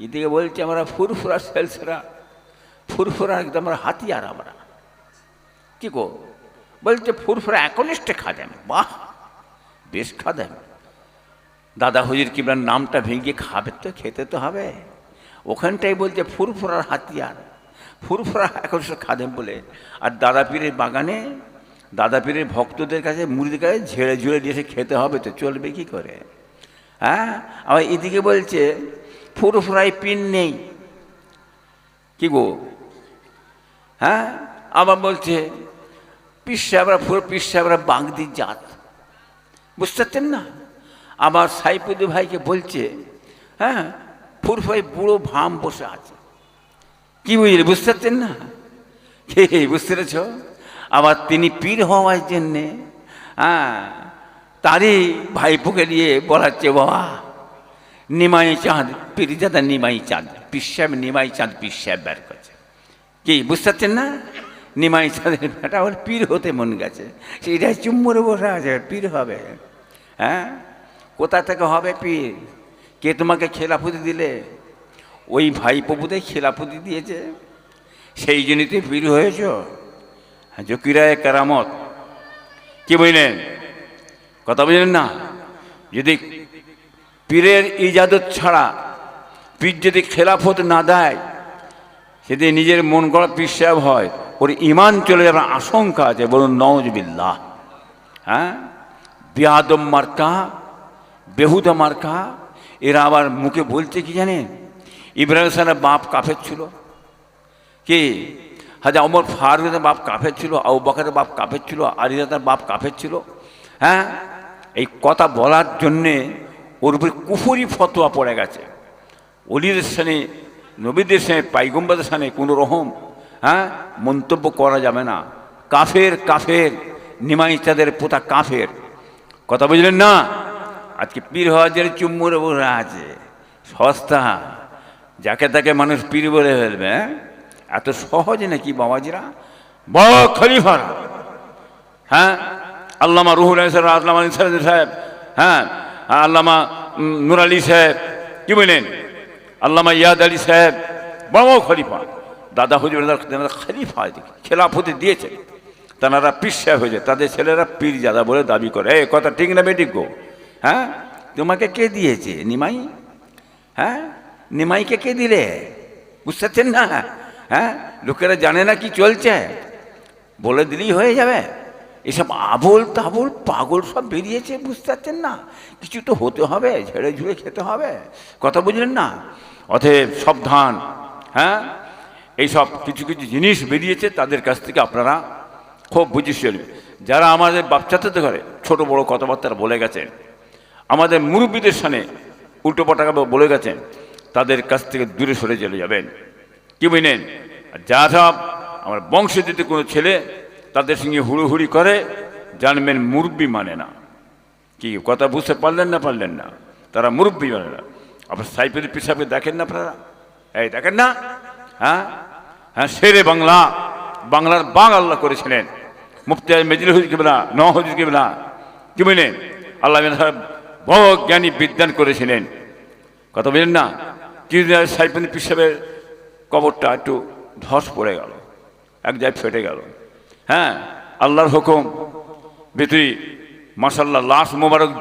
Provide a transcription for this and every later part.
এদিকে বলছে, আমরা ফুরফুরা সেলসরা ফুরফুরা একদম আমরা হাতিয়ার আমরা। কি গো? বলছে, ফুরফুরা একনিষ্ঠ খাদেন বাহ! বেশ খাদেন দাদা হুজুর কিবলার নামটা ভেঙে খাবে তো, খেতে তো হবে। ওখানটাই বলছে, ফুরফুরার হাতিয়ার। ফুরফুরা একনিষ্ঠ খাদেন বলে। আর দাদা পীরের বাগানে, দাদা পীরের ভক্তদের কাছে, মুড়িদের কাছে ঝেড়ে ঝুড়ে দিয়েছে খেতে হবে তো, চলবে কি করে? হ্যাঁ? আবার এদিকে বলছে ফুরফুরাই পিন নেই। কি গো? হ্যাঁ? আবার বলছে পিসাবরা ফুল পিসাবরা বাগদি জাত। বুঝতে পারছেন না? আমার সাইপুদি ভাইকে বলছে হ্যাঁ ফুরফাই বুড়ো ভাম বসে আছে। কি বুঝলি বুঝতে পারছেন না? হে, বুঝতে পেরেছ? আবার তিনি পীর হওয়ার জন্যে হ্যাঁ তারই ভাইপোকে নিয়ে বলাচ্ছে বাবা। নিমাই চাঁদ, পীরজাদা নিমাই চাঁদ পিসাব নিমাই চাঁদ পিসাব বের করছে। কি বুঝতে পারছেন না? নিমাই চাঁদের বেটা ওর পীর হতে মন গেছে। সেটা চুম্বরে বসে আছে পীর হবে। হ্যাঁ? কোথা থেকে হবে পীর? কে তোমাকে খেলাফুতি দিলে? ওই ভাই প্রভুতে খেলাফুতি দিয়েছে। সেই জন্যই তুই পীর হয়েছ। হ্যাঁ জকিরায় কেরামত। কি বললেন? কথা বুঝলেন না? যদি পীরের ইজাদত ছাড়া পীর যদি খেলাফত না দেয়, সেদিন নিজের মন করা পীর সাহেব হয়, ওর ইমান চলে যাবার আশঙ্কা আছে। বলুন নওয়াজবিল্লাহ হ্যাঁ? বিয়াদম মার্কা, বেহুদা মার্কা, এরা আবার মুখে বলছে কি জানেন? ইব্রাহিম সাহেবের বাপ কাফের ছিল। কি? হাজা অমর ফারুকের বাপ কাফের ছিল আউ বকরের বাপ কাফের ছিল আরিদাতার বাপ কাফের ছিল। হ্যাঁ? এই কথা বলার জন্যে ওর উপরে কুফরি ফতোয়া পড়ে গেছে। অলিদের সামনে, নবীদের সামনে পাইগম্বাদের সামনে কোনো রকম হ্যাঁ মন্তব্য করা যাবে না। কাফের কাফের, নিমাইচাদের পোতা কাফের। কথা বুঝলেন না? আজকে পীর হওয়াজের চুম্মুরে বসে আছে, সস্তা। যাকে তাকে মানুষ পীর বলে ফেলবে হ্যাঁ? এত সহজ নাকি বাবাজিরা? বড় খলিফারা হ্যাঁ? আল্লামা রুহুল আল্লামা সাহেব হ্যাঁ? আল্লামা উম, নুর আলী সাহেব কি বলেন আল্লামা ইয়াদ আলী সাহেব বড় খলিফা। দাদা হুজুর খলিফা খেলাফতি দিয়েছে। তেনারা পীর সাহেব হয়েছে তাদের ছেলেরা পীর জাদা বলে দাবি করে। এ কথা ঠিক না বেঠিক গো? হ্যাঁ? তোমাকে কে দিয়েছে? নিমাই? হ্যাঁ? নিমাইকে কে দিলে? বুঝতে পারছেন না? হ্যাঁ? লোকেরা জানে না কি চলছে। বলে দিলেই হয়ে যাবে। এসব আবল তাবল পাগল সব বেরিয়েছে, বুঝতে পারছেন না? কিছু তো হতে হবে, ঝেড়ে ঝুড়ে খেতে হবে। কথা বুঝলেন না? অতএব সাবধান হ্যাঁ? এইসব কিছু কিছু জিনিস বেরিয়েছে, তাদের কাছ থেকে আপনারা খুব বুঝিস চলবে যারা আমাদের বাচ্চাতে করে ছোট বড় কথাবার্তা বলে গেছেন, আমাদের মুরব্বীদের সামনে উল্টো পাল্টা বলে গেছেন, তাদের কাছ থেকে দূরে সরে চলে যাবেন। কি বুঝলেন যা সব আমার বংশ যদি কোনো ছেলে তাদের সঙ্গে হুড়ুহুড়ি করে, জানবেন মুরব্বী মানে না। কি, কথা বুঝতে পারলেন না পারলেন না। তারা মুরব্বী মানে না। আপনার সাইফের পিসাবকে দেখেন না আপনারা? এই দেখেন না? হ্যাঁ? হ্যাঁ শেরে বাংলা। বাংলার বাং আল্লাহ করেছিলেন। মুফতি মেজিল হুজুর কেবলা ন হুজুর কেবলা। কি বুঝলেন আল্লাহ বড় জ্ঞানী বিদ্যান করেছিলেন। কথা বললেন না? কিছুদিন আগে সাইফুল পিসাবের কবরটা একটু ধস পড়ে গেল। এক জায়গায় ফেটে গেল। হ্যাঁ আল্লাহর হুকুম। ভিতরি মাসাল্লাহ লাশ মোবারক,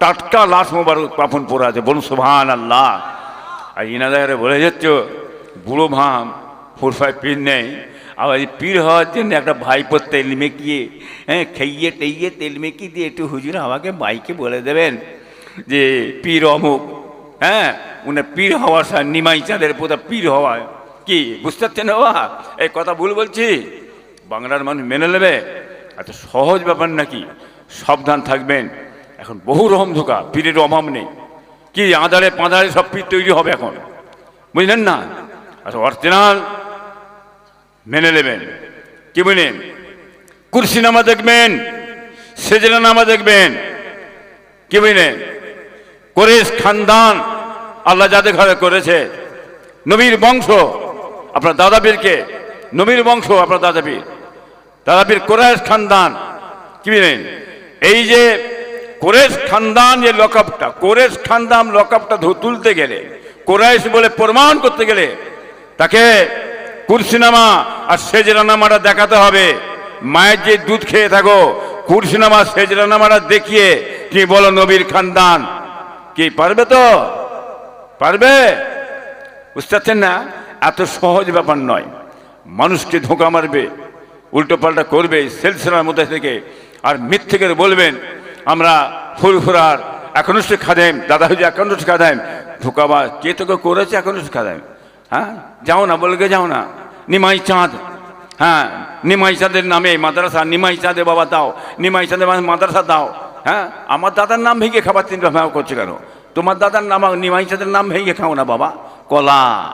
টাটকা লাশ মোবারক কাফন পরে আছে। বলুন সুভান আল্লাহ আর ইনাদারে বলে যাচ্ছ, বুড়ো ভাম, ফুরফায় পীর নেই। আবার পীর হওয়ার জন্য একটা ভাইপোর তেল মেকিয়ে হ্যাঁ খেয়ে টেইয়ে তেল মেকিয়ে দিয়ে একটু হুজুর আমাকে বাইকে বলে দেবেন যে, পীর অমুক। হ্যাঁ উনি পীর হওয়ার সার নিমাই চাঁদের পোতা পীর হওয়ায় কি, বুঝতে পারছেন বাবা? এই কথা ভুল বলছি? বাংলার মানুষ মেনে নেবে? এত সহজ ব্যাপার নাকি? সাবধান থাকবেন। এখন বহু রকম ধোকা পীরের অভাব নেই। কি আদারে পাঁধারে সব পীর তৈরি হবে এখন? বুঝলেন না? আচ্ছা অরিজিনাল মেনে নেবেন। কি বুঝলেন কুরসি নামা দেখবেন সেজনা নামা দেখবেন। কি বুঝলেন কোরেশ খানদান আল্লাহ যাদের ঘরে করেছে। নবীর বংশ, আপনার দাদাবীরকে নবীর বংশ, আপনার দাদাবীর। দাদাবীর কোরেশ খানদান, কি বুঝলেন এই যে কোরেশ খানদান যে লকআপটা কোরেশ খানদান লকআপটা তুলতে গেলে, কোরাইশ বলে প্রমাণ করতে গেলে, তাকে কুরসিনামা আর সেজরানামাটা দেখাতে হবে। মায়ের যে দুধ খেয়ে থাকো কুরসিনামা সেজরানামাটা দেখিয়ে কি বলো, নবীর খানদান। কি, পারবে তো? পারবে? বুঝতে পারছেন না? এত সহজ ব্যাপার নয়। মানুষকে ধোঁকা মারবে, উল্টো পাল্টা করবে, সেলসেলার মধ্যে থেকে। আর মিথ্যে করে বলবেন, আমরা ফুরফুরার একানুষ্ঠ খাদেম দাদা হুজুর একানুষ্ঠ খাদেম। ধোকাবা কে তোকে করেছে একানুষ্ঠ খাদেম? হ্যাঁ? যাও না বলকে যাও না। নিমাই চাঁদ। হ্যাঁ? নিমাই চাঁদের নামে মাদ্রাসা, নিমাই চাঁদে বাবা দাও, নিমাই চাঁদের মাদ্রাসা দাও। হ্যাঁ? আমার দাদার নাম ভেঙে খাবার চিন্তা ভাবনা করছে কেন? তোমার দাদার নাম, নিমাই চাঁদের নাম ভেঙে খাও না বাবা। কলা।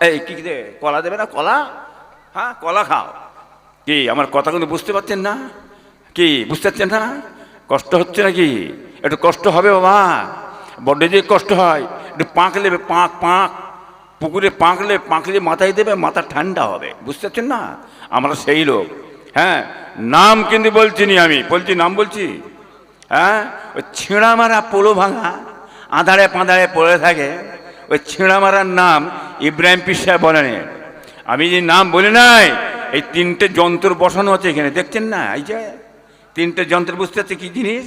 এই, কি কলা দেবে না কলা? হ্যাঁ কলা খাও। কি, আমার কথা কিন্তু বুঝতে পারছেন না? কি, বুঝতে পারছেন না? কষ্ট হচ্ছে নাকি? একটু কষ্ট হবে বাবা। বড্ড যে কষ্ট হয়, একটু পাঁক নেবে পাঁক পাঁক, পুকুরে পাঁকলে পাঁকলে মাথায় দেবে, মাথা ঠান্ডা হবে। বুঝতে পারছেন না? আমরা সেই লোক। হ্যাঁ নাম কিন্তু বলছি নি আমি। বলছি, নাম বলছি? হ্যাঁ ওই ছিঁড়া মারা পোলো ভাঙা আধারে পাঁধারে পড়ে থাকে। ওই ছিঁড়া মারার নাম ইব্রাহিম পিসা বলেন। আমি যে নাম বলি নাই, এই তিনটে যন্ত্র বসানো আছে এখানে, দেখছেন না? এই যে তিনটে যন্ত্র বুঝতে পারছে কি জিনিস?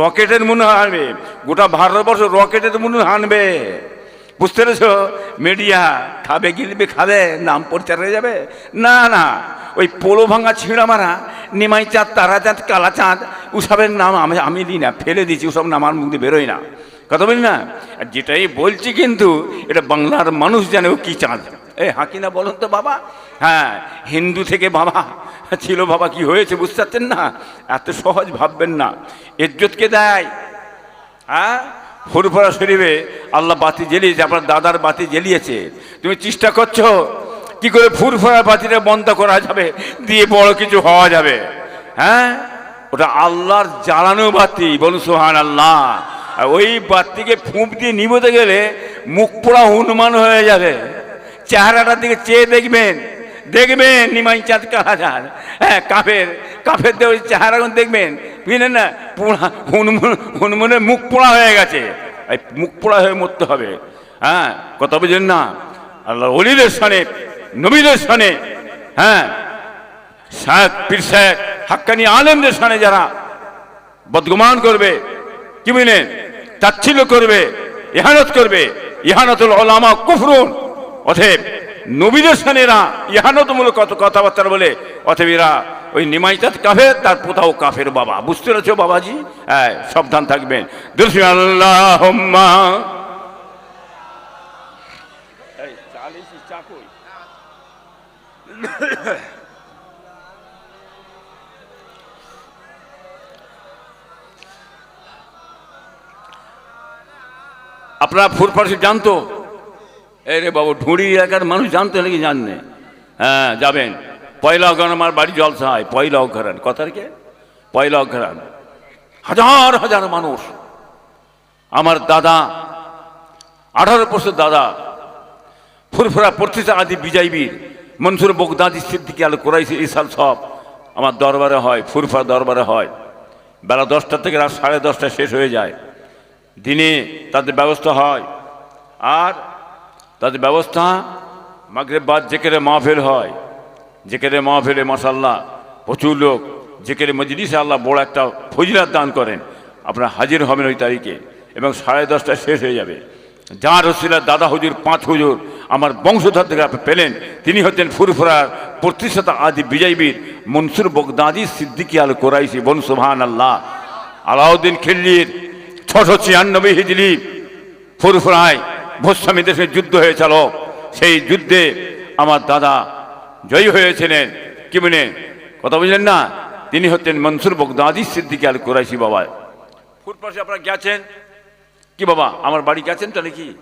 রকেটের মনে হানবে গোটা ভারতবর্ষ রকেটের মনে হানবে বুঝতে পেরেছ? মিডিয়া খাবে গিলবে খাবে, নাম প্রচার হয়ে যাবে। না না, ওই পোলো ভাঙা ছিঁড়া মারা, নিমাই চাঁদ, তারা চাঁদ, কালা চাঁদ, ওসবের নাম আমি আমি দিই না, ফেলে দিচ্ছি ওসব নাম আমার মুখ দিয়ে বেরোয় না। কথা বলি না? যেটাই বলছি কিন্তু, এটা বাংলার মানুষ জানে ও কি চাঁদ। এই হাকিনা বলুন তো বাবা। হ্যাঁ হিন্দু থেকে বাবা ছিল বাবা, কি হয়েছে বুঝতে পারছেন না? এত সহজ ভাববেন না। ইজ্জতকে দেয়। হ্যাঁ? ফুরফুরা শরীফে আল্লাহ বাতি জ্বালিয়েছে, আপনার দাদার বাতি জ্বালিয়েছে। তুমি চেষ্টা করছ, কি করে ফুরফুরা বাতিটা বন্ধ করা যাবে? দিয়ে বড় কিছু হওয়া যাবে। হ্যাঁ? ওটা আল্লাহর জ্বালানো বাতি, বলুন সোহান আল্লাহ ওই বাতিকে ফুঁপ দিয়ে নিবোতে গেলে মুখ পোড়া হনুমান হয়ে যাবে। চেহারাটার দিকে চেয়ে দেখবেন দেখবেন নিমাই চাঁদ যান হ্যাঁ কাফের কাফের দিয়ে ওই চেহারাগুলো দেখবেন। বুঝলেন না? পোড়া, হনুমান, হনুমানের মুখ পোড়া হয়ে গেছে। এই মুখ পোড়া হয়ে মরতে হবে। হ্যাঁ কথা বুঝলেন না? আল্লাহ অলিদের সনে, নবীদের সনে হ্যাঁ শায়ক পীর সাহেব, হাক্কানি আলেমদের সনে যারা বদগুমান করবে, কি বুঝলেন? তাচ্ছিল্য করবে ইহানত করবে ইহানতুল ওলামা কুফরুন। অথব নবীদের সানেরা ইহানতমূলক কত কথাবার্তা বলে অথব এরা ওই নিমাইচাত কাফের, তার পোতাও কাফের বাবা। বুঝতে পেরেছ বাবাজি? হ্যাঁ সাবধান থাকবেন। দুরসি আল্লাহ আপনারা ফুরফারসি জানতো? এই রে বাবু, ঢুঁড়ি এলাকার মানুষ জানতে নাকি জাননে হ্যাঁ যাবেন। পয়লা অঘরান আমার বাড়ি জলসা হয় পয়লা অঘরান। কথার কে? পয়লা অঘরান। হাজার হাজার মানুষ। আমার দাদা, আঠারো বছর দাদা, ফুরফুরা প্রতিষ্ঠা আদি বিজয়বীর মনসুর বগদাদি সিদ্দিকি আল কোরাইশি ইসাল সব আমার দরবারে হয়, ফুরফুরা দরবারে হয়। বেলা দশটা থেকে রাত সাড়ে দশটা শেষ হয়ে যায়। দিনে তাদের ব্যবস্থা হয়। আর তাদের ব্যবস্থা মাগরে বাদ জেকেরে মাহফিল হয়। জেকেরে মাহফিলে মাসাল্লাহ প্রচুর লোক। জেকেরে মজলিসে আল্লাহ বড় একটা ফজিলাত দান করেন। আপনারা হাজির হবেন ওই তারিখে এবং সাড়ে দশটায় শেষ হয়ে যাবে। যাঁর রসিলার দাদা হুজুর, পাঁচ হুজুর, আমার বংশধর থেকে আপনি পেলেন, তিনি হচ্ছেন ফুরফুরার প্রতিষ্ঠাতা আদি বিজয়বীর মনসুর বগদাদি সিদ্দিকি আল কোরাইশি বন সুবহান আল্লাহ আলাউদ্দিন খিল্লির ছশো ছিয়ানব্বই হিজলি ফুরফুরায় ভোস্বামী দেশে যুদ্ধ হয়েছিল। সেই যুদ্ধে আমার দাদা জয়ী হয়েছিলেন। কি বলে কথা বুঝলেন না? তিনি হচ্ছেন মনসুর বগদাদি সিদ্দিকি আল কোরাইশি বাবা। ফুটপাশে আপনারা গেছেন? কি বাবা, আমার বাড়ি গেছেন তো নাকি?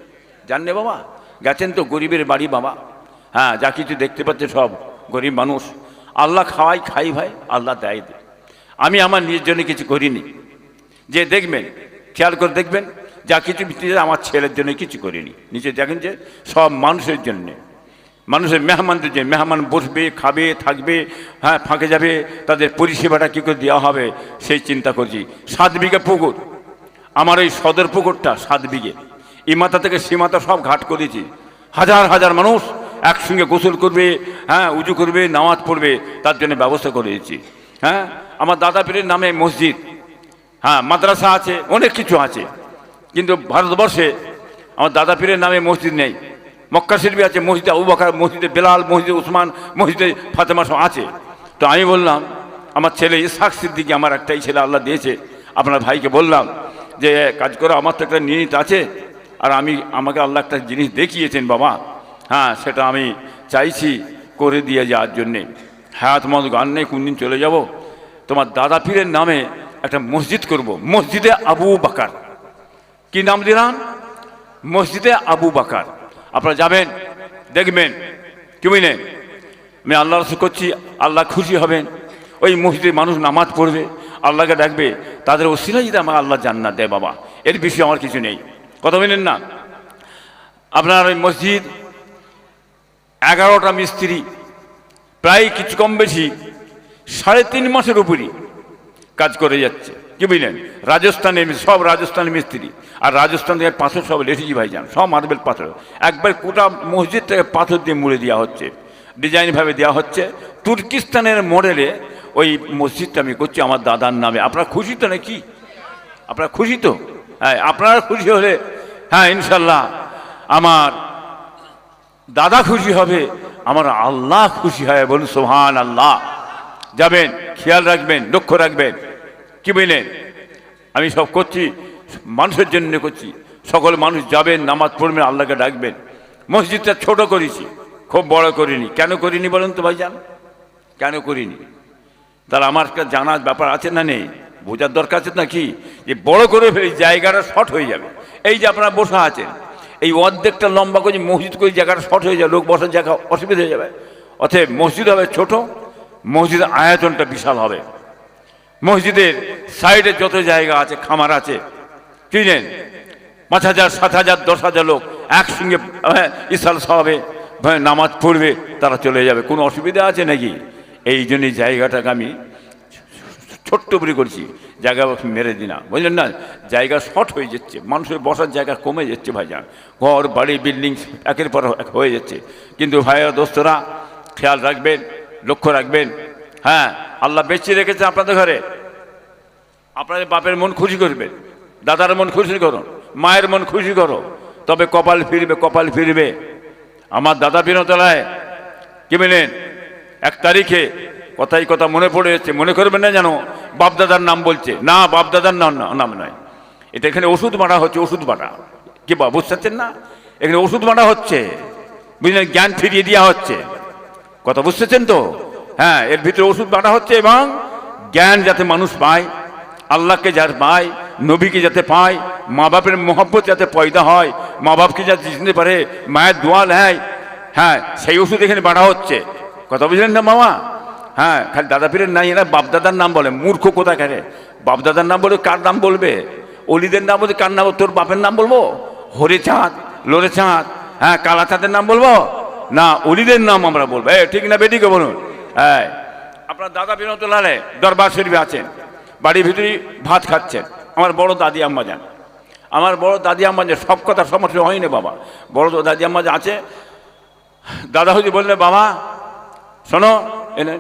জানলে বাবা। গেছেন তো গরিবের বাড়ি বাবা। হ্যাঁ যা কিছু দেখতে পাচ্ছে সব গরিব মানুষ। আল্লাহ খাওয়াই, খাই ভাই, আল্লাহ দেয়। আমি আমার নিজের জন্য কিছু করিনি। যে দেখবেন, খেয়াল করে দেখবেন যা কিছু নিজে আমার ছেলের জন্য কিছু করিনি। নিচে দেখেন যে সব মানুষের জন্যে। মানুষের মেহমানদের যে মেহমান বসবে, খাবে, থাকবে হ্যাঁ ফাঁকে যাবে, তাদের পরিষেবাটা কী করে দেওয়া হবে, সেই চিন্তা করছি। সাত বিঘে পুকুর। আমার এই সদর পুকুরটা সাত বিঘে। এই মাথা থেকে সে মাথা সব ঘাট করেছি হাজার হাজার মানুষ একসঙ্গে গোসল করবে হ্যাঁ উজু করবে, নামাজ পড়বে, তার জন্য ব্যবস্থা করেছি হ্যাঁ আমার দাদা পীরের নামে মসজিদ। হ্যাঁ মাদ্রাসা আছে, অনেক কিছু আছে। কিন্তু ভারতবর্ষে আমার দাদা পীরের নামে মসজিদ নেই। মক্কা শরীফে আছে, মসজিদে আবু বকর, মসজিদে বেলাল, মসজিদে উসমান, মসজিদে ফাতেমা সব আছে। তো আমি বললাম, আমার ছেলে ইসাক সিদ্দিকি আমার একটাই ছেলে, আল্লাহ দিয়েছে। আপনার ভাইকে বললাম যে কাজ করো, আমার তো একটা নিয়ত আছে। আর আমি, আমাকে আল্লাহ একটা জিনিস দেখিয়েছেন, বাবা। হ্যাঁ সেটা আমি চাইছি করে দিয়ে যাওয়ার জন্যে। হায়াত মত গান নেই, কোনদিন চলে যাব। তোমার দাদা পীরের নামে একটা মসজিদ করব। মসজিদে আবু বাকার। কি নাম দিলাম? মসজিদে আবু বাকার। আপনারা যাবেন, দেখবেন। কি বুঝলেন আমি আল্লাহ রসুল করছি, আল্লাহ খুশি হবেন। ওই মসজিদে মানুষ নামাজ পড়বে, আল্লাহকে ডাকবে, তাদের ওসিলা যদি আমার আল্লাহ জান্নাত দেয় বাবা, এর বিষয়ে আমার কিছু নেই। কথা বলেন না? আপনার ওই মসজিদ এগারোটা মিস্ত্রি, প্রায় কিছু কম বেশি, সাড়ে তিন মাসের উপরই কাজ করে যাচ্ছে। কি বুঝলেন? রাজস্থানে সব রাজস্থানের মিস্ত্রি। আর রাজস্থান থেকে পাথর সব লেটেছি ভাইজান, সব মার্বেল পাথর। একবার গোটা থেকে পাথর দিয়ে মুড়ে দেওয়া হচ্ছে। ডিজাইনভাবে দেওয়া হচ্ছে। তুর্কিস্তানের মডেলে ওই মসজিদটা আমি করছি আমার দাদার নামে। আপনারা খুশি তো নাকি? আপনারা খুশি তো? হ্যাঁ আপনারা খুশি হলে হ্যাঁ ইনশাল্লাহ। আমার দাদা খুশি হবে, আমার আল্লাহ খুশি হয় বলুন সোহান আল্লাহ যাবেন, খেয়াল রাখবেন, লক্ষ্য রাখবেন। কি বুঝলেন আমি সব করছি, মানুষের জন্য করছি। সকল মানুষ যাবেন, নামাজ পড়বেন, আল্লাহকে ডাকবেন। মসজিদটা ছোট করেছি, খুব বড় করিনি। কেন করিনি বলেন তো ভাই ভাইজান? কেন করিনি? তাহলে আমার জানার ব্যাপার আছে না নেই? বোঝার দরকার আছে না কি যে বড় করে ফেলি জায়গাটা শর্ট হয়ে যাবে। এই যে আপনারা বসা আছেন, এই অর্ধেকটা লম্বা করে মসজিদ করে জায়গাটা শর্ট হয়ে যাবে, লোক বসার জায়গা অসুবিধা হয়ে যাবে। অতএব মসজিদ হবে ছোট, মসজিদের আয়তনটা বিশাল হবে। মসজিদের সাইডে যত জায়গা আছে খামার আছে কিনেন পাঁচ হাজার সাত হাজার দশ হাজার লোক একসঙ্গে হ্যাঁ, ইসাল সাহাবে হ্যাঁ, নামাজ পড়বে তারা চলে যাবে। কোনো অসুবিধা আছে নাকি? এই জন্যই জায়গাটাকে আমি ছোট্ট করে করছি। জায়গা মেরে দিই না। বুঝলেন না? জায়গা শর্ট হয়ে যাচ্ছে। মানুষের বসার জায়গা কমে যাচ্ছে ভাইজান। ঘর বাড়ি বিল্ডিং একের পর এক হয়ে যাচ্ছে। কিন্তু ভাইয়া দোস্তরা খেয়াল রাখবেন লক্ষ্য রাখবেন হ্যাঁ আল্লাহ বেঁচে রেখেছে আপনাদের ঘরে। আপনাদের বাপের মন খুশি করবেন, দাদার মন খুশি করো মায়ের মন খুশি করো, তবে কপাল ফিরবে কপাল ফিরবে। আমার দাদা বিনতলায় কি বলেন, এক তারিখে কথাই কথা মনে পড়ে যাচ্ছে, মনে করবেন না জানো বাপদাদার নাম বলছে। না বাপদাদার নাম নাম নয়। এটা এখানে ওষুধ বাটা হচ্ছে, ওষুধ বাটা কি বা বুঝতে না? এখানে ওষুধ বাটা হচ্ছে, বুঝলেন, জ্ঞান ফিরিয়ে দেওয়া হচ্ছে। কথা বুঝতেছেন তো? হ্যাঁ এর ভিতরে ওষুধ বাটা হচ্ছে এবং জ্ঞান যাতে মানুষ পায়, আল্লাহকে যার পায়, নবীকে যাতে পায় মা বাপের মহব্বত যাতে পয়দা হয় মা বাপকে যাতে চিনতে পারে, মায়ের দোয়া নেয়। হ্যাঁ সেই ওষুধ এখানে বাড়া হচ্ছে। কথা বুঝলেন না মামা? হ্যাঁ খালি দাদা পীরের নাই, এরা বাপদাদার নাম বলে। মূর্খ কোথায় কেন বাপদাদার নাম বলে কার নাম বলবে? অলিদের নাম বলতে কার নাম? তোর বাপের নাম বলব? হরে চাঁদ লোরে চাঁদ হ্যাঁ কালা চাঁদের নাম বলব? না, অলিদের নাম আমরা বলব। এ, ঠিক না বেটিকে বলুন? হ্যাঁ। আপনার দাদা বিনোদলালে দরবার শরীফে আছেন, বাড়ির ভিতরেই ভাত খাচ্ছেন। আমার বড় দাদি আম্মা যান। আমার বড় দাদি আম্মা যে সব কথা সমস্যা হয়নি বাবা। বড় তো দাদি আম্মা আছে, দাদা হুজি বললে, বাবা, শোনো, এনে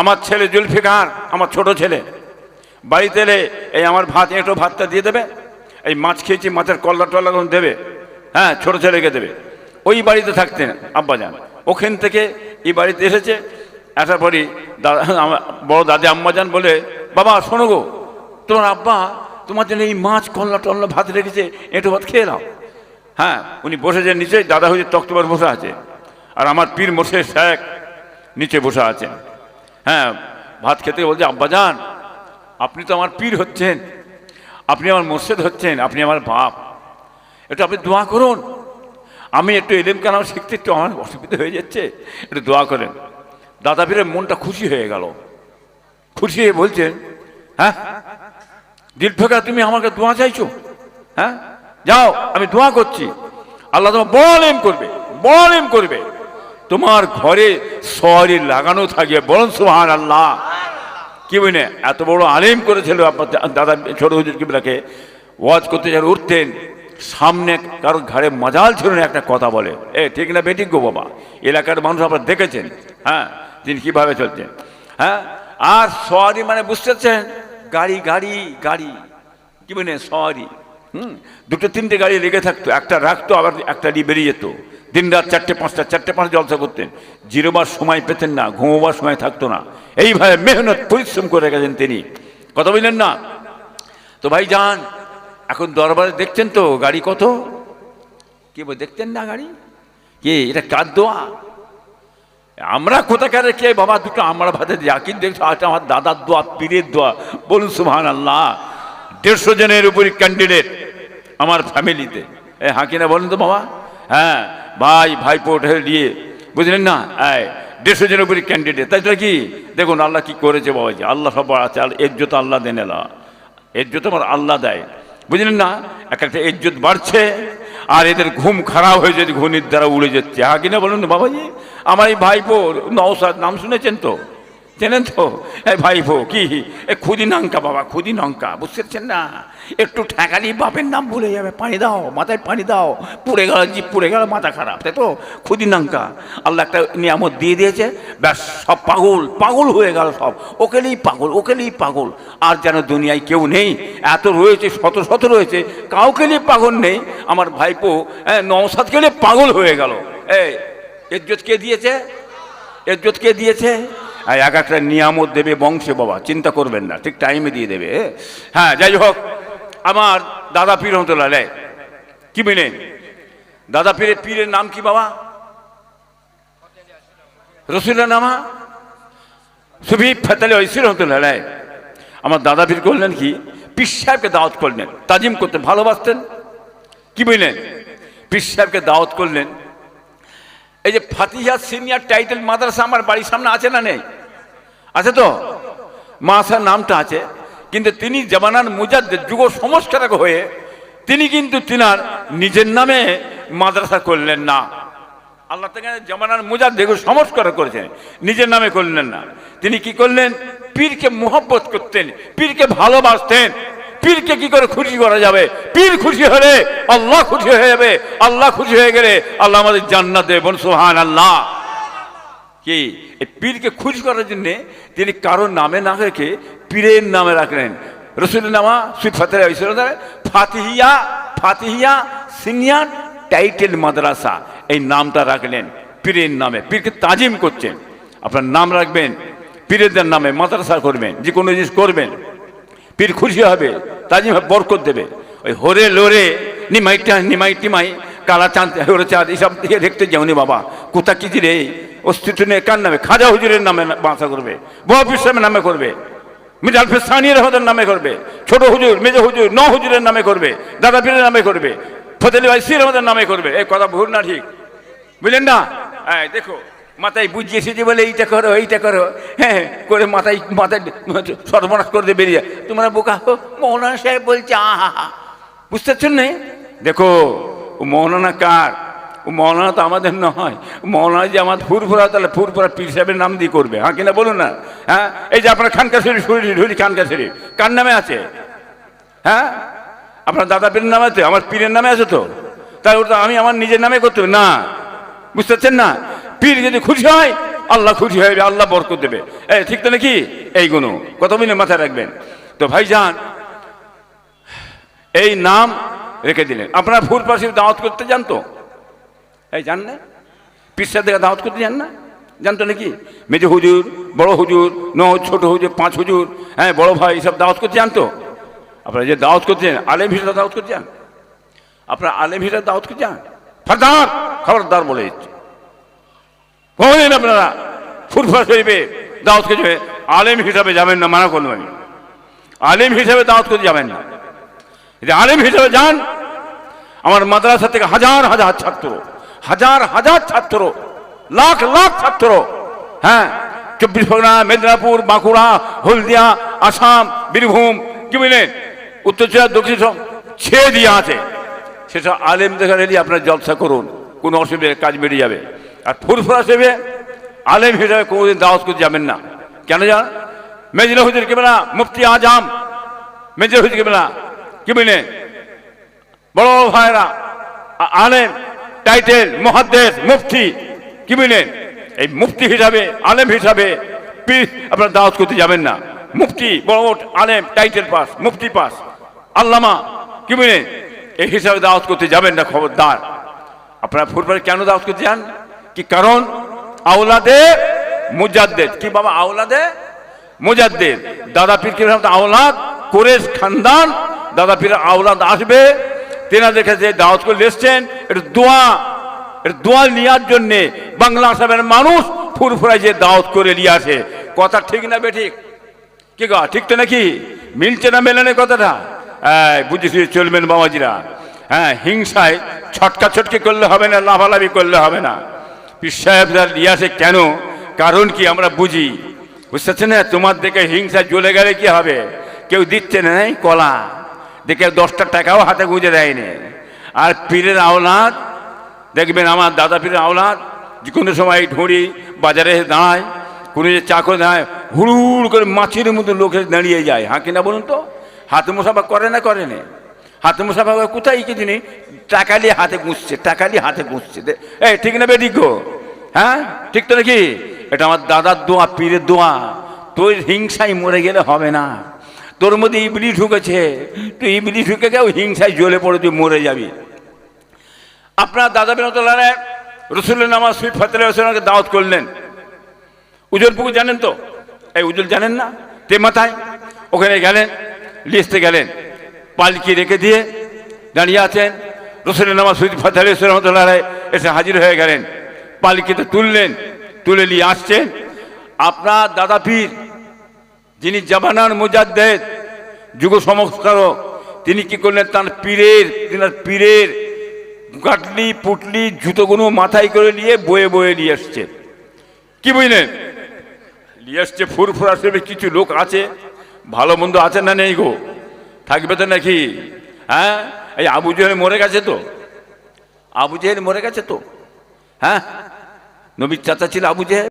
আমার ছেলে জুলফিকার, আমার ছোট ছেলে। বাড়িতে এলে এই আমার ভাত, এঁটো ভাতটা দিয়ে দেবে। এই মাছ খেয়েছি, মাছের কল্লা টল্লা দেবে? হ্যাঁ ছোট ছেলেকে দেবে। ওই বাড়িতে থাকতেন আব্বা যান। ওখান থেকে এই বাড়িতে এসেছে আসার পরই বড় দাদি আম্মা যান বলে, বাবা, শোনো গো, তোমার আব্বা তোমার জন্য এই মাছ কল্লা টল্লা ভাত রেখেছে এঁটো ভাত খেয়ে নাও। হ্যাঁ উনি বসেছেন নিচে, দাদা হয়ে তক্তবার বসে আছে, আর আমার পীর মোর্শেদ শেখ নিচে বসে আছেন। হ্যাঁ ভাত খেতে বলছে, আব্বাজান, আপনি তো আমার পীর হচ্ছেন, আপনি আমার মোর্শেদ হচ্ছেন, আপনি আমার বাপ। একটু আপনি দোয়া করুন। আমি একটু এলেম কালাম শিখতে একটু আমার অসুবিধা হয়ে যাচ্ছে, একটু দোয়া করেন। দাদা পীরের মনটা খুশি হয়ে গেল। খুশি হয়ে বলছেন হ্যাঁ? দিল ফেকা তুমি আমাকে দোয়া চাইছো? হ্যাঁ? যাও, আমি দোয়া করছি। আল্লাহ তোমার বল এম করবে, বল এম করবে। তোমার ঘরে সরি লাগানো থাকবে বলুন সুহান আল্লাহ কি বুঝলে এত বড় আলিম করেছিল আপনার দাদা, ছোট হুজুর কিবলাকে। ওয়াজ করতে যারা উঠতেন, সামনে কারও ঘরে মজাল ছিল না, একটা কথা বলে। এ, ঠিক না বেঠিক গো বাবা? এলাকার মানুষ আপনারা দেখেছেন হ্যাঁ? তিনি কীভাবে চলছেন হ্যাঁ? আর সওয়ারি মানে বুঝতে পারছেন? গাড়ি গাড়ি গাড়ি। কি মানে সওয়ারি হুম? দুটো, তিনটে গাড়ি লেগে থাকতো। একটা রাখতো, আবার একটা নিয়ে বেরিয়ে যেত। দিন রাত চারটে, পাঁচটা, চারটে, পাঁচ জলসা করতেন। জিরোবার সময় পেতেন না, ঘুমোবার সময় থাকতো না। এইভাবে মেহনত, পরিশ্রম করে গেছেন তিনি। কথা বললেন না? তো ভাই যান, এখন দরবারে দেখছেন তো গাড়ি কত? কি বল দেখছেন না গাড়ি? কে, এটা কার দোয়া? আমরা কোথাকার কে? বাবা, দুটো আমরা ভাতে দিয়া। কিন্তু দেখছ আজ আমার দাদার দোয়া, পীরের দোয়া। বলুন সুহান আল্লাহ দেড়শো জনের উপরে ক্যান্ডিডেট আমার ফ্যামিলিতে এ হাকিনা বলুন তো বাবা? হ্যাঁ ভাই, ভাইপো দিয়ে। বুঝলেন না? এই, দেড়শো জনের উপরে ক্যান্ডিডেট তাই কি দেখুন, আল্লাহ কি করেছে বাবাজি আল্লাহ সব আছে, আর এজ্জত আল্লাহ দেন এলা এজ্জত আমার আল্লাহ দেয়। বুঝলেন না? এক একটা ইজ্জত বাড়ছে আর এদের ঘুম খারাপ হয়ে যদি ঘুনির দ্বারা উড়ে যাচ্ছে হ্যাঁ কিনা বলুন বাবাজি? আমার এই ভাইপোর নওসাদ নাম শুনেছেন তো? চেনেন তো? এই ভাইপো কি? এ খুদি নঙ্কা বাবা খুদি নঙ্কা বুঝতে পারছেন না? একটু ঠেকালি বাপের নাম ভুলে যাবে পানি দাও মাথায় পানি দাও পুড়ে গেল জিপ পুড়ে গেল মাথা খারাপ তাই তো? খুদি নঙ্কা আল্লাহ একটা নিয়ামত দিয়ে দিয়েছে ব্যাস সব পাগল পাগল হয়ে গেল সব ওকেলেই পাগল ওকেলেই পাগল আর যেন দুনিয়ায় কেউ নেই এত রয়েছে শত শত রয়েছে কাউকে নিয়ে পাগল নেই আমার ভাইপো হ্যাঁ, নওসাদকে নিয়ে পাগল হয়ে গেল এই ইজ্জত কে দিয়েছে? ইজ্জত কে দিয়েছে? আর এক একটা নিয়ামত দেবে বংশে বাবা চিন্তা করবেন না ঠিক টাইমে দিয়ে দেবে। হ্যাঁ যাই হোক আমার দাদা পীর রহমতুল্লাহ আলাই, কি মেনে দাদা পীরের পীরের নাম কি বাবা? রসুল্লাহ নামা? সুবি ফেতালে ঐসি রহমতুল্লাহ আলাই। আমার দাদা পীর করলেন কি? পীর সাহেবকে দাওয়াত করলেন তাজিম করতেন ভালোবাসতেন। কি বুঝলেন পীর সাহেবকে দাওয়াত করলেন এই যে ফাতিহা সিনিয়র টাইটেল মাদ্রাসা আমার বাড়ির সামনে আছে না নেই? আছে তো? মাসার নামটা আছে। কিন্তু তিনি জামানার মুজাদ্দের যুগ সংস্কারক হয়ে তিনি কিন্তু তিনার নিজের নামে মাদ্রাসা করলেন না। আল্লাহ থেকে জামানার মুজাদ দেখো সংস্কার করেছেন। নিজের নামে করলেন না। তিনি কি করলেন? পীরকে মোহব্বত করতেন, পীরকে ভালোবাসতেন। পীরকে কি করে খুশি করা যাবে? পীর খুশি হলে আল্লাহ খুশি হয়ে যাবে। আল্লাহ খুশি হয়ে গেলে আল্লাহ আমাদের জান্নাত দেবে সুবহান আল্লাহ কি? এই পীরকে খুশি করার জন্য তিনি কারোর নামে না রেখে পীরের নামে রাখলেন। রসুলের নামা সুফাতের ফাতিহিয়া ফাতিহিয়া, সিনিয়র টাইটেল মাদ্রাসা। এই নামটা রাখলেন পীরের নামে। পীরকে তাজিম করছেন। আপনার নাম রাখবেন পীরেদের নামে মাদ্রাসা করবেন, যে কোনো জিনিস করবেন। পীর খুশি হবে হবে, বরকত দেবে। ওই হরে লোরে নিমাইটা নিমাই টিমাই কালা চাঁদ হরে চাঁদ এইসব দিকে দেখতে যাওনি বাবা। কোথা কি রে অস্তিত্ব নিয়ে কার নামে? খাজা হুজুরের নামে বাসা করবে বহাব ইসলামের নামে করবে মির আলফে সানির রহমদের নামে করবে ছোট হুজুর মেজ হুজুর ন হুজুরের নামে করবে দাদা পীরের নামে করবে ফতেলি ভাই সির রহমদের নামে করবে। এই কথা ভুল না ঠিক। বুঝলেন না? দেখো মাথায় বুঝিয়েছে যে বলে, এইটা করো এইটা করো। হ্যাঁ করে মাথায় মাথায় সর্বনাশ করে দিয়ে বেরিয়ে তোমরা বোকা হো মৌলানা সাহেব বলছে, আহা বুঝতে পারছেন না? দেখো, ও মৌলানা কার? ও মৌলানা তো আমাদের নয়। মৌলানা যে আমার ফুরফুরা, তাহলে ফুরফুরা পীর সাহেবের নাম দিয়ে করবে। হ্যাঁ কিনা বলুন না। হ্যাঁ এই যে আপনার খানকা শরীফ শরীর ঢুলি খানকা শরীফ কার নামে আছে? হ্যাঁ আপনার দাদা পীরের নামে আছে? আমার পীরের নামে আছে তো? তাই ওটা আমি আমার নিজের নামে করতে না, বুঝতে পারছেন না? পীর যদি খুশি হয়, আল্লাহ খুশি হয়ে আল্লাহ বরকত দেবে। এই, ঠিক তো নাকি? এই গুণ কত মিনিট মাথায় রাখবেন? তো ভাইজান, এই নাম রেখে দিলেন। আপনারা ফুল পাশে দাওয়াত করতে যান তো। এই জান না। পিসার থেকে দাওয়াত করতে যান না। জানতো নাকি? মেজো হুজুর, বড় হুজুর ন ছোট হুজুর, পাঁচ হুজুর হ্যাঁ বড় ভাই সব দাওয়াত করতে জানতো আপনারা যে দাওয়াত করতে যান, আলেম হিসেবে দাওয়াত করতে যান। আপনারা আলেম হিসেবে দাওয়াত করতে যান। ফারদার, খবরদার বলে দিচ্ছি। কোনদিন আপনারা ফুরফুরা শরীফে দাওয়াত করতে আলেম হিসাবে যাবেন না, মানা করলাম আমি। আলেম হিসাবে দাওয়াত করতে যাবেন না। যদি আলেম হিসাবে যান, আমার মাদ্রাসা থেকে হাজার হাজার ছাত্র, হাজার হাজার ছাত্র, লাখ লাখ ছাত্র হ্যাঁ চব্বিশ পরগনা, মেদিনীপুর, বাঁকুড়া, হলদিয়া, আসাম, বীরভূম, কি বুঝলেন উত্তর চীনা, দক্ষিণ ছেয়ে দিয়ে আছে। সেটা আলেম দেখা রেলি আপনার জলসা করুন, কোনো অসুবিধা কাজ বেরিয়ে যাবে। আর ফুরফুরা সেবে আলেম হিসাবে কোনোদিন দাওয়াত করতে যাবেন না। কেন যান মেজলা হুজুর না মুফতি আজম, মেজর হুজুর কেবে না কি বুঝলেন বড় ভাইরা আলেম, টাইটেল, মহাদ্দেশ, মুফতি কি বুঝলেন এই মুফতি হিসাবে, আলেম হিসাবে আপনার দাওয়াত করতে যাবেন না। মুফতি, বড় আলেম, টাইটেল পাস, মুফতি পাস, আল্লামা কি বুঝলেন এই হিসাবে দাওয়াত করতে যাবেন না খবরদার। আপনারা ফুটবলে কেন দাওয়াত করতে যান? কি কারণ? আওলাদে মুজাদ্দেদ। কি বাবা, আওলাদে? মুজাদ্দেদ। দাদা পীর কি আওলাদ? কোরেশ খানদান। দাদা পীরের আওলাদ আসবে। তেনাদের কাছে দাওয়াত করে এসছেন একটু দোয়া। একটু দোয়া নেওয়ার জন্যে বাংলা আসামের মানুষ ফুরফুরায় যে দাওয়াত করে নিয়ে আসে। কথা ঠিক না বেঠিক কি গা, ঠিক তো নাকি? মিলছে না মেলানে কথাটা? হ্যাঁ বুঝেছি চলবেন বাবাজিরা? হ্যাঁ হিংসায় ছটকা ছটকি করলে হবে না লাভালাভি করলে হবে না। সাহেবরা নিয়ে আসে কেন? কারণ কি আমরা বুঝি। বুঝতে না? তোমার দেখে হিংসা জ্বলে গেলে কি হবে? কেউ দিচ্ছে না কলা। দেখে দশটা টাকাও হাতে গুঁজে দেয়নি। আর পীরের আওলাদ, দেখবেন আমার দাদা পীরের আওলাদ, যে কোনো সময় ঢুঁড়ি বাজারে দাঁড়ায়, কোনো যে চা দাঁড়ায় হুড়ুড় করে মাছের মতো লোক দাঁড়িয়ে যায়। হ্যাঁ কিনা বলুন তো? হাতে মুসাফা করে না করে না? হাতে মুসাফা কোথায় কি জিনিস টাকা নিয়ে হাতে গুঁজছে, টাকা নিয়ে হাতে গুঁজছে। এই, ঠিক না গো? হ্যাঁ? ঠিক তো নাকি? এটা আমার দাদার দোয়া, পীরের দোয়া। তোর হিংসায় মরে গেলে হবে না। তোর মধ্যে ইবলি ঢুকেছে। তুই ইবলি ঢুকে গেও হিংসায় জ্বলে পড়ে, তুই মরে যাবি। আপনার দাদা বিনোদুল্লাহ রসুল্লের নামাজ সুইফ ফাতেল হোসেনকে দাওয়াত করলেন। উজ্জ্বল পুকুর জানেন তো? এই উজ্জ্বল জানেন না? তে মাথায়? ওখানে গেলেন, লিস্টে গেলেন। পালকি রেখে দিয়ে দাঁড়িয়ে আছেন। রসুলের নামাজ সুইফ ফাতেল হোসেন রহমতুল্লাহ এসে হাজির হয়ে গেলেন। পালকিতে তুললেন, তুলে নিয়ে আসছেন। আপনার দাদা পীর, যিনি জামানার মুজাদ্দেদ যুগ সংস্কারক তিনি কি করলেন? তার পীরের, তিনার পীরের কাটলি পুটলি, জুতোগুলো মাথায় করে নিয়ে বয়ে বয়ে নিয়ে এসছে। কি বুঝলেন? নিয়ে আসছে ফুরফুরা হিসেবে কিছু লোক আছে। ভালো মন্দ আছে না নেই গো? থাকবে তো নাকি? হ্যাঁ? এই আবু জেহেল মরে গেছে তো? আবু জেহেল মরে গেছে তো? হ্যাঁ? নবীর চাচা ছিল আবু জেহেল।